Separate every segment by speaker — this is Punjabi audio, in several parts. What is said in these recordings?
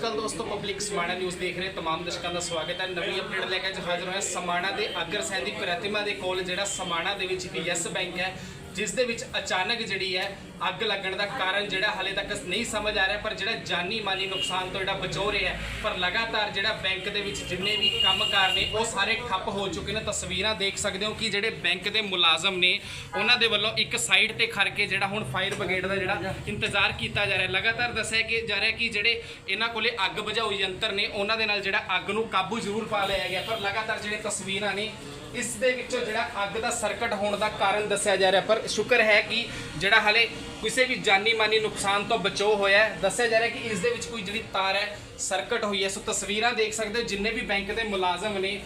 Speaker 1: ਅਕਾਲ ਦੋਸਤੋ ਪਬਲਿਕ ਸਮਾਣਾ ਨਿਊਜ਼ ਦੇਖ ਰਹੇ ਤਮਾਮ ਦਰਸ਼ਕਾਂ ਦਾ ਸਵਾਗਤ ਹੈ। ਨਵੀਂ ਅਪਡੇਟ ਲੈ ਕੇ ਅੱਜ ਹਾਜ਼ਰ ਹੋਇਆ ਸਮਾਣਾ ਦੇ ਅਗਰਸੈਨ ਦੀ ਪ੍ਰਤਿਮਾ ਦੇ ਕੋਲ, ਜਿਹੜਾ ਸਮਾਣਾ ਦੇ ਵਿੱਚ ਇੱਕ ਯੈਸ ਬੈਂਕ ਹੈ। ਜਿਸ ਦੇ ਵਿੱਚ ਅਚਾਨਕ ਜਿਹੜੀ ਹੈ ਅੱਗ ਲੱਗਣ ਦਾ ਕਾਰਨ ਜਿਹੜਾ ਹਲੇ ਤੱਕ ਨਹੀਂ ਸਮਝ ਆ ਰਿਹਾ, ਪਰ ਜਿਹੜਾ ਜਾਨੀ ਮਾਲੀ ਨੁਕਸਾਨ ਤੋਂ ਜਿਹੜਾ ਬਚੋ ਰਿਹਾ ਪਰ ਲਗਾਤਾਰ ਜਿਹੜਾ ਬੈਂਕ ਦੇ ਵਿੱਚ ਜਿੰਨੇ ਵੀ ਕੰਮਕਾਰ ਨੇ, ਉਹ ਸਾਰੇ ਠੱਪ ਹੋ ਚੁੱਕੇ ਨੇ। ਤਸਵੀਰਾਂ ਦੇਖ ਸਕਦੇ ਹੋ ਕਿ ਜਿਹੜੇ ਬੈਂਕ ਦੇ ਮੁਲਾਜ਼ਮ ਨੇ, ਉਹਨਾਂ ਦੇ ਵੱਲੋਂ ਇੱਕ ਸਾਈਡ ਤੇ ਖੜ ਕੇ ਜਿਹੜਾ ਹੁਣ ਫਾਇਰ ਬ੍ਰਿਗੇਡ ਦਾ ਜਿਹੜਾ ਇੰਤਜ਼ਾਰ ਕੀਤਾ ਜਾ ਰਿਹਾ ਲਗਾਤਾਰ ਦੱਸਿਆ ਕਿ ਜਾ ਰਿਹਾ ਕਿ ਜਿਹੜੇ ਇਹਨਾਂ ਕੋਲੇ ਅੱਗ ਬੁਝਾਊ ਯੰਤਰ ਨੇ, ਉਹਨਾਂ ਦੇ ਨਾਲ ਜਿਹੜਾ ਅੱਗ ਨੂੰ ਕਾਬੂ ਜ਼ਰੂਰ ਪਾ ਲਿਆ ਗਿਆ। ਪਰ ਲਗਾਤਾਰ ਜਿਹੜੇ ਤਸਵੀਰਾਂ ਨੇ, ਇਸ ਦੇ ਵਿੱਚੋਂ ਜਿਹੜਾ ਅੱਗ ਦਾ ਸਰਕਟ ਹੋਣ ਦਾ ਕਾਰਨ ਦੱਸਿਆ ਜਾ ਰਿਹਾ ਪਰ ਸ਼ੁਕਰ ਹੈ ਕਿ ਜਿਹੜਾ ਹਲੇ ਕਿਸੇ ਵੀ ਜਾਨੀ ਮਾਨੀ ਨੁਕਸਾਨ ਤੋਂ ਬਚੋ ਹੋਇਆ ਹੈ। ਦੱਸਿਆ ਜਾ ਰਿਹਾ ਕਿ ਇਸ ਦੇ ਵਿੱਚ ਕੋਈ ਜਿਹੜੀ ਤਾਰ ਹੈ, ਸਰਕਟ ਹੋਈ ਹੈ। ਸੋ ਤਸਵੀਰਾਂ ਦੇਖ ਸਕਦੇ ਹੋ, ਜਿੰਨੇ ਵੀ ਬੈਂਕ ਦੇ ਮੁਲਾਜ਼ਮ ਨੇ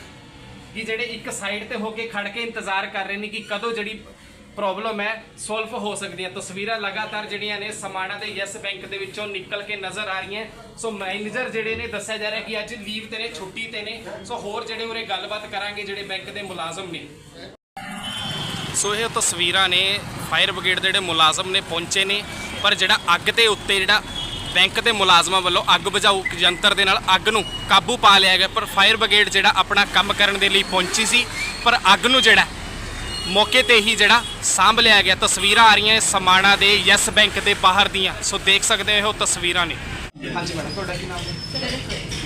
Speaker 1: ਕਿ ਜਿਹੜੇ ਇੱਕ ਸਾਈਡ ਤੇ ਹੋ ਕੇ ਖੜ ਕੇ ਇੰਤਜ਼ਾਰ ਕਰ ਰਹੇ ਨੇ ਕਿ ਕਦੋਂ ਜਿਹੜੀ ਪ੍ਰੋਬਲਮ ਹੈ, ਸੋਲਵ ਹੋ ਸਕਦੀ ਹੈ। ਤਸਵੀਰਾਂ ਲਗਾਤਾਰ ਜਿਹੜੀਆਂ ਨੇ ਸਮਾਣਾ ਦੇ ਯੈਸ ਬੈਂਕ ਦੇ ਵਿੱਚੋਂ ਨਿਕਲ ਕੇ ਨਜ਼ਰ ਆ ਰਹੀਆਂ ਸੋ ਮੈਨੇਜਰ ਜਿਹੜੇ ਨੇ, ਦੱਸਿਆ ਜਾ ਰਿਹਾ ਕਿ ਅੱਜ ਲੀਵ ਤੇ ਨੇ, ਛੁੱਟੀ ਤੇ ਨੇ। ਸੋ ਹੋਰ ਜਿਹੜੇ ਉਰੇ ਗੱਲਬਾਤ ਕਰਾਂਗੇ ਜਿਹੜੇ ਬੈਂਕ ਦੇ ਮੁਲਾਜ਼ਮ ਨੇ। ਸੋ ਇਹ ਤਸਵੀਰਾਂ ਨੇ ਫਾਇਰ ਬ੍ਰਿਗੇਡ ਦੇ ਜਿਹੜੇ ਮੁਲਾਜ਼ਮ ਨੇ ਪਹੁੰਚੇ ਨੇ, ਪਰ ਜਿਹੜਾ ਅੱਗ ਦੇ ਉੱਤੇ ਜਿਹੜਾ ਬੈਂਕ ਦੇ ਮੁਲਾਜ਼ਮਾਂ ਵੱਲੋਂ ਅੱਗ ਬੁਝਾਊ ਯੰਤਰ ਦੇ ਨਾਲ ਅੱਗ ਨੂੰ ਕਾਬੂ ਪਾ ਲਿਆ ਗਿਆ, ਪਰ ਫਾਇਰ ਬ੍ਰਿਗੇਡ ਜਿਹੜਾ ਆਪਣਾ ਕੰਮ ਕਰਨ ਦੇ ਲਈ ਪਹੁੰਚੀ ਸੀ, ਪਰ ਅੱਗ ਨੂੰ ਜਿਹੜਾ ਮੌਕੇ ਤੇ ਹੀ ਜਿਹੜਾ ਸਾਂਭ ਲਿਆ ਗਿਆ। ਤਸਵੀਰਾਂ ਆ ਰਹੀਆਂ ਸਮਾਣਾ ਦੇ ਯੈਸ ਬੈਂਕ ਦੇ ਬਾਹਰ ਦੀਆਂ। ਸੋ ਦੇਖ ਸਕਦੇ ਹੋ ਇਹ ਤਸਵੀਰਾਂ ਨੇ। ਹਾਂਜੀ ਮੈਡਮ ਤੁਹਾਡਾ ਕੀ ਨਾਮ ਹੈ?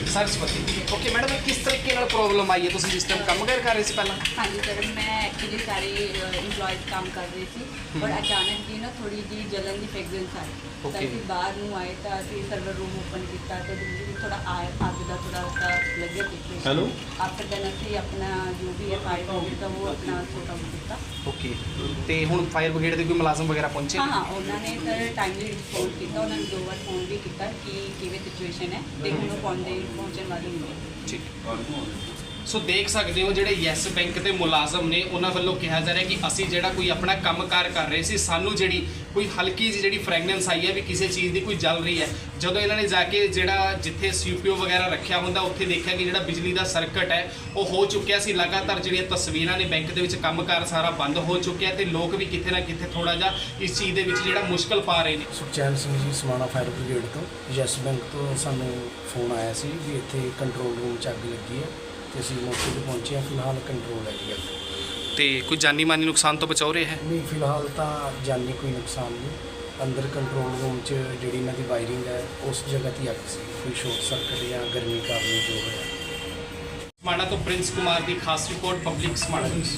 Speaker 1: ਸਰਸਵਤੀ। ਓਕੇ ਮੈਡਮ ਕਿਸ ਤਰੀਕੇ ਨਾਲ ਪ੍ਰੋਬਲਮ ਆਈ ਹੈ? ਤੁਸੀਂ ਜਿਸ ਟਾਈਮ ਕੰਮ ਕਰ ਰਹੇ ਸੀ ਪਹਿਲਾਂ?
Speaker 2: ਹਾਂਜੀ ਸਰ ਮੈਂ ਐਕਚੁਅਲੀ ਸਾਰੇ EMPLOYEES ਕੰਮ ਕਰ ਰਹੇ ਸੀ ਪਰ ਅਚਾਨਕ ਜੀ ਨਾ ਥੋੜੀ ਜੀ ਜਲਨ ਦੀ ਫ੍ਰੈਗਰੈਂਸ ਆਈ। ਤਾਂ
Speaker 1: Okay.
Speaker 2: ਅਸੀਂ ਬਾਹਰ ਨੂੰ ਆਏ ਤਾਂ ਅਸੀਂ ਸਰਵਰ ਰੂਮ ਓਪਨ ਕੀਤਾ ਤੇ ਜੀ ਥੋੜਾ ਆਇਆ ਅੱਗ ਦਾ ਥੋੜਾ ਉਸਦਾ ਲੱਗਿਆ ਦੇਖੇ
Speaker 1: Hello?
Speaker 2: ਆਫਟਰ ਦੈਨ ਅਸੀਂ ਆਪਣਾ ਜੋ ਵੀ ਹੈ ਫਾਇਰ ਬ੍ਰਿਗੇਡ ਦਾ ਉਹ ਆਪਣਾ ਛੋਟਾ ਮੋਟਾ ਕੀਤਾ।
Speaker 1: ਓਕੇ ਤੇ ਹੁਣ ਫਾਇਰ ਬ੍ਰਿਗੇਡ ਦੇ ਕੋਈ ਮੁਲਾਜ਼ਮ ਵਗੈਰਾ ਪਹੁੰਚੇ?
Speaker 2: ਹਾਂ ਹਾਂ ਉਹਨਾਂ ਨੇ ਸਰ ਟਾਈਮਲੀ ਰਿਸਪੌਂਸ ਕੀਤਾ ਉਹਨਾਂ ਨੇ ਦੋ ਵਾਰ ਫੋਨ ਵੀ ਕੀਤਾ ਕਿ ਕਿਵੇਂ ਸਿਚੁਏਸ਼ਨ ਹੈ ਤੇ ਹੁਣ ਉਹ ਪਹੁੰਚਦੇ ਪਹੁੰਚਣ ਵਾਲੇ ਨੇ
Speaker 1: ਠੀਕ। ਸੋ ਦੇਖ ਸਕਦੇ ਹੋ ਜਿਹੜੇ ਯੈਸ ਬੈਂਕ ਦੇ ਮੁਲਾਜ਼ਮ ਨੇ, ਉਹਨਾਂ ਵੱਲੋਂ ਕਿਹਾ ਜਾ ਰਿਹਾ ਕਿ ਅਸੀਂ ਜਿਹੜਾ ਕੋਈ ਆਪਣਾ ਕੰਮਕਾਰ ਕਰ ਰਹੇ ਸੀ, ਸਾਨੂੰ ਜਿਹੜੀ ਕੋਈ ਹਲਕੀ ਜਿਹੀ ਜਿਹੜੀ ਫ੍ਰੈਗਨੈਂਸ ਆਈ ਹੈ ਵੀ ਕਿਸੇ ਚੀਜ਼ ਦੀ ਕੋਈ ਜਲ ਰਹੀ ਹੈ। ਜਦੋਂ ਇਹਨਾਂ ਨੇ ਜਾ ਕੇ ਜਿਹੜਾ ਜਿੱਥੇ ਸੀਪੀਓ ਵਗੈਰਾ ਰੱਖਿਆ ਹੁੰਦਾ, ਉੱਥੇ ਦੇਖਿਆ ਕਿ ਜਿਹੜਾ ਬਿਜਲੀ ਦਾ ਸਰਕਟ ਹੈ, ਉਹ ਹੋ ਚੁੱਕਿਆ ਸੀ। ਲਗਾਤਾਰ ਜਿਹੜੀਆਂ ਤਸਵੀਰਾਂ ਨੇ ਬੈਂਕ ਦੇ ਵਿੱਚ ਕੰਮਕਾਰ ਸਾਰਾ ਬੰਦ ਹੋ ਚੁੱਕਿਆ ਤੇ ਲੋਕ ਵੀ ਕਿਤੇ ਨਾ ਕਿਤੇ ਥੋੜਾ ਜਿਹਾ ਇਸ ਚੀਜ਼ ਦੇ ਵਿੱਚ ਜਿਹੜਾ ਮੁਸ਼ਕਲ ਪਾ ਰਹੇ ਨੇ।
Speaker 3: ਸੁਖਚੈਨ ਸਿੰਘ ਜੀ, ਸਮਾਣਾ ਫਾਇਰ ਬ੍ਰਿਗੇਡ ਤੋਂ, ਯੈਸ ਬੈਂਕ ਤੋਂ ਸਾਨੂੰ ਫੋਨ ਆਇਆ ਸੀ ਵੀ ਇੱਥੇ ਕੰਟਰੋਲ ਰੂਮ 'ਚ ਅੱਗ ਲੱਗੀ ਹੈ। ਤੇ ਅਸੀਂ ਮੌਕੇ ਤੇ ਪਹੁੰਚੇ ਹਾਂ। ਫਿਲਹਾਲ ਕੰਟਰੋਲ ਹੈ ਜੀ ਅੱਗ।
Speaker 1: ਤੇ ਕੋਈ ਜਾਨੀ ਮਾਨੀ ਨੁਕਸਾਨ ਤੋਂ ਬਚਾਉ ਰਿਹਾ ਹੈ?
Speaker 3: ਨਹੀਂ ਫਿਲਹਾਲ ਤਾਂ ਜਾਨੀ ਕੋਈ ਨੁਕਸਾਨ ਨਹੀਂ। ਅੰਦਰ ਕੰਟਰੋਲ ਰੂਮ 'ਚ ਜਿਹੜੀ ਇਹਨਾਂ ਦੀ ਵਾਇਰਿੰਗ ਹੈ ਉਸ ਜਗ੍ਹਾ ਤੇ ਹੀ ਅੱਗ ਸੀ। ਕੋਈ ਸ਼ਾਰਟ ਸਰਕਟ ਜਾਂ ਗਰਮੀ ਕਾਰਨ ਜੋ ਹੋਇਆ।
Speaker 1: ਸਮਾਣਾ ਤੋਂ ਪ੍ਰਿੰਸ ਕੁਮਾਰ ਦੀ ਖਾਸ ਰਿਪੋਰਟ ਪਬਲਿਕ ਸਮਾਣਾ ਨਿਊਜ਼